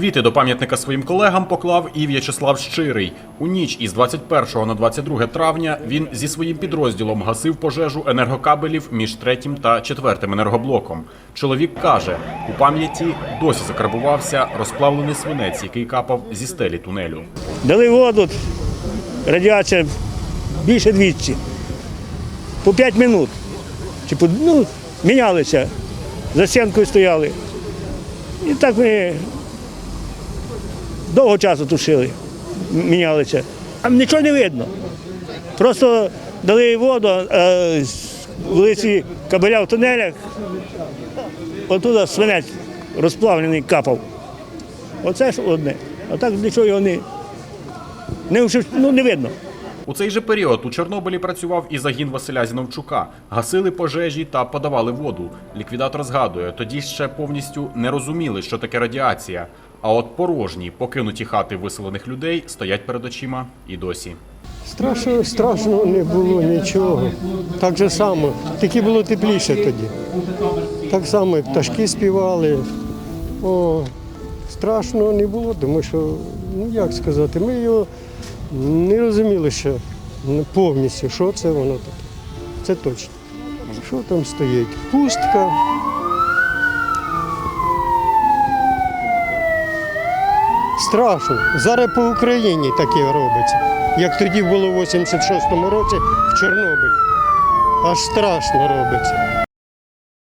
Квіти до пам'ятника своїм колегам поклав і В'ячеслав Щирий. У ніч із 21 на 22 травня він зі своїм підрозділом гасив пожежу енергокабелів між третім та четвертим енергоблоком. Чоловік каже, у пам'яті досі закарбувався розплавлений свинець, який капав зі стелі тунелю. Дали воду, радіація більше 200. По 5 минут. Чи по, ну, мінялися, за стінкою стояли. І так ми довго часу тушили, мінялися. Там нічого не видно. Просто дали воду, а з вулиці кабеля в тунелях, отуда свинець розплавлений капав. Оце ж одне. А так нічого його не, не, ну, не видно. У цей же період у Чорнобилі працював і загін Василя Зіновчука. Гасили пожежі та подавали воду. Ліквідатор згадує, тоді ще повністю не розуміли, що таке радіація. А от порожні, покинуті хати виселених людей стоять перед очима і досі. Страшно, страшного не було нічого. Так же само, тільки було тепліше тоді. Так само, пташки співали. О, страшного не було, тому що, ну як сказати, ми його не розуміли ще повністю, що це воно таке. Це точно. Що там стоїть? Пустка. Страшно. Зараз по Україні таке робиться, як тоді було в 86-му році в Чорнобилі. Аж страшно робиться.